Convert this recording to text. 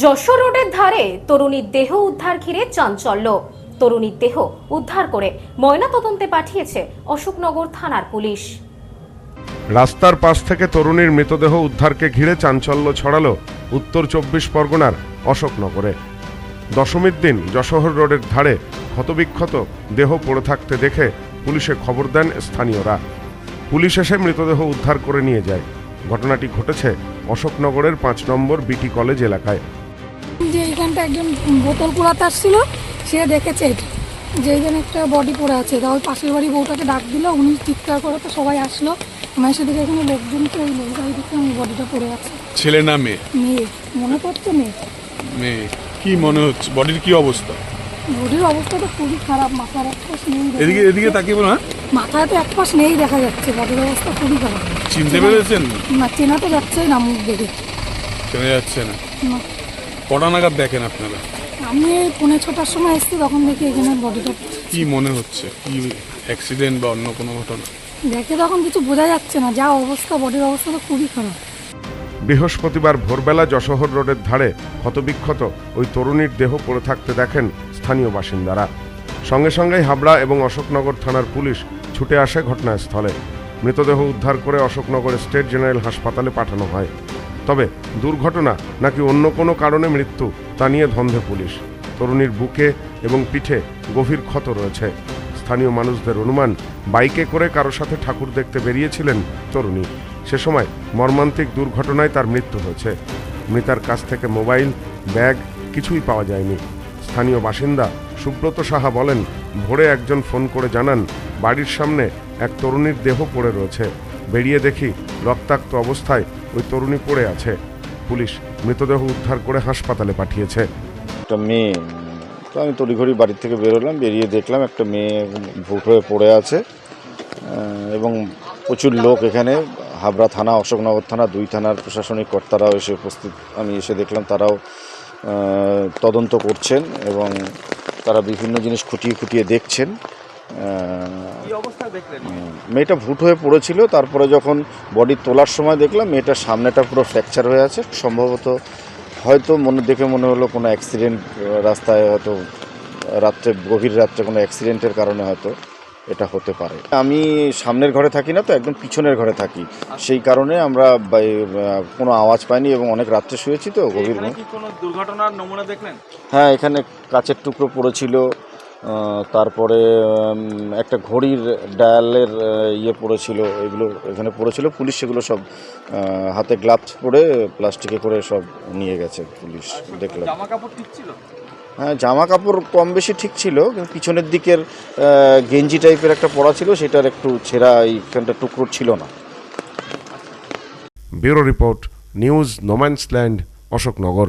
যশোর রোডের ধারে তরুণীর দেহ উদ্ধার ঘিরে চাঞ্চল্য। তরুণীর দেহ উদ্ধার করে ময়নাতদন্তে পাঠিয়েছে অশোকনগর থানার পুলিশ। রাস্তার পাশ থেকে তরুণীর মৃতদেহ উদ্ধারকে ঘিরে চাঞ্চল্য ছড়ালো উত্তর চব্বিশ পরগনার অশোকনগরে। দশমীর দিন যশোহর রোডের ধারে ক্ষতবিক্ষত দেহ পড়ে থাকতে দেখে পুলিশে খবর দেন স্থানীয়রা। পুলিশ এসে মৃতদেহ উদ্ধার করে নিয়ে যায়। ঘটনাটি ঘটেছে অশোকনগরের পাঁচ নম্বর বিটি কলেজ এলাকায়। যে একজন বোতল পোড়াতে আসছিল সে দেখেছে এটা। যে এইখানে একটা বডি পড়ে আছে। তা ওই পাশের বাড়ি বউটাকে ডাক দিল উনি চিৎকার করে তো সবাই আসলো। আমার দেখে এখানে লোকজন তো ওই লোকটাই দেখে আমি বডিটা পড়ে আছে। ছেলে না মেয়ে? মেয়ে। মনে করছে মেয়ে? মেয়ে। কি মনে হচ্ছে? বডির কি অবস্থা? বডির অবস্থা তো খুবই খারাপ মাথার এক পাশ নেই এদিকে এদিকে তাকিয়ে বলুন হ্যাঁ? মাথায় তো এক পাশ নেই দেখা যাচ্ছে বডির অবস্থা খুবই খারাপ। চিনতে পেরেছেন? না চেনা তো যাচ্ছে না মুখ দেখে। চেনা যাচ্ছে না। না। কটা নাগাদ দেখেন আপনারা? আমি পৌনে ছটার সময় এসেছি তখন দেখি এখানে বডিটা কি মনে হচ্ছে? কি অ্যাক্সিডেন্ট বা অন্য কোনো ঘটনা? দেখে তখন কিছু বোঝা যাচ্ছে না যা অবস্থা বডির অবস্থা তো খুবই খারাপ। বৃহস্পতিবার ভোরবেলা যশোহর রোডের ধারে ক্ষতবিক্ষত ওই তরুণীর দেহ পড়ে থাকতে দেখেন স্থানীয় বাসিন্দারা। সঙ্গে সঙ্গেই হাবড়া এবং অশোকনগর থানার পুলিশ ছুটে আসে ঘটনাস্থলে। মৃতদেহ উদ্ধার করে অশোকনগর স্টেট জেনারেল হাসপাতালে পাঠানো হয়। তবে দুর্ঘটনা নাকি অন্য কোনো কারণে মৃত্যু, তা নিয়ে ধন্ধে পুলিশ। তরুণীর বুকে এবং পিঠে গভীর ক্ষত রয়েছে। স্থানীয় মানুষদের অনুমান, বাইকে করে কারও সাথে ঠাকুর দেখতে বেরিয়েছিলেন তরুণী। সে সময় মর্মান্তিক দুর্ঘটনায় তার মৃত্যু হয়েছে। মৃতার কাছ থেকে মোবাইল, ব্যাগ কিছুই পাওয়া যায়নি। স্থানীয় বাসিন্দা সুব্রত সাহা বলেন, ভোরে একজন ফোন করে জানান, বাড়ির সামনে এক তরুণীর দেহ পড়ে রয়েছে। বেরিয়ে দেখি রক্তাক্ত অবস্থায় ওই তরুণী পড়ে আছে। পুলিশ মৃতদেহ উদ্ধার করে হাসপাতালে পাঠিয়েছে। একটা মেয়ে, তো আমি তড়িঘড়ি বাড়ির থেকে বেরোলাম, বেরিয়ে দেখলাম একটা মেয়ে ভুট হয়ে পড়ে আছে এবং প্রচুর লোক এখানে, হাবড়া থানা, অশোকনগর থানা, দুই থানার প্রশাসনিক কর্তারাও এসে উপস্থিত, আমি এসে দেখলাম তারাও তদন্ত করছেন এবং তারা বিভিন্ন জিনিস খুঁটিয়ে খুঁটিয়ে দেখছেন। মেয়েটা ভুট হয়ে পড়েছিল তারপরে যখন বডি তোলার সময় দেখলাম মেয়েটার সামনেটা পুরো ফ্র্যাকচার হয়ে আছে। সম্ভবত হয়তো মনে দেখে মনে হলো কোনো অ্যাক্সিডেন্ট রাস্তায় হয়তো রাত্রে গভীর রাত্রে কোনো অ্যাক্সিডেন্টের কারণে হয়তো এটা হতে পারে। আমি সামনের ঘরে থাকি না তো একদম পিছনের ঘরে থাকি। সেই কারণে আমরা কোনো আওয়াজ পাইনি এবং অনেক রাত্রে শুয়েছি তো গভীর দুর্ঘটনার নমুনা দেখলেন? হ্যাঁ এখানে কাচের টুকরো পড়েছিল তারপরে একটা ঘড়ির ডায়ালের ইয়ে পড়েছিল এগুলো এখানে পড়েছিল পুলিশ সেগুলো সব হাতে গ্লাভস পরে প্লাস্টিকে করে সব নিয়ে গেছে পুলিশ দেখলাম। জামা কাপড় ঠিক ছিল? হ্যাঁ জামা কাপড় কম বেশি ঠিক ছিল কিন্তু পিছনের দিকের গেঞ্জি টাইপের একটা পরা ছিল সেটার একটু ছেঁড়া এইখানটা টুকরো ছিল না। Bureau report news no man's land Ashoknagar.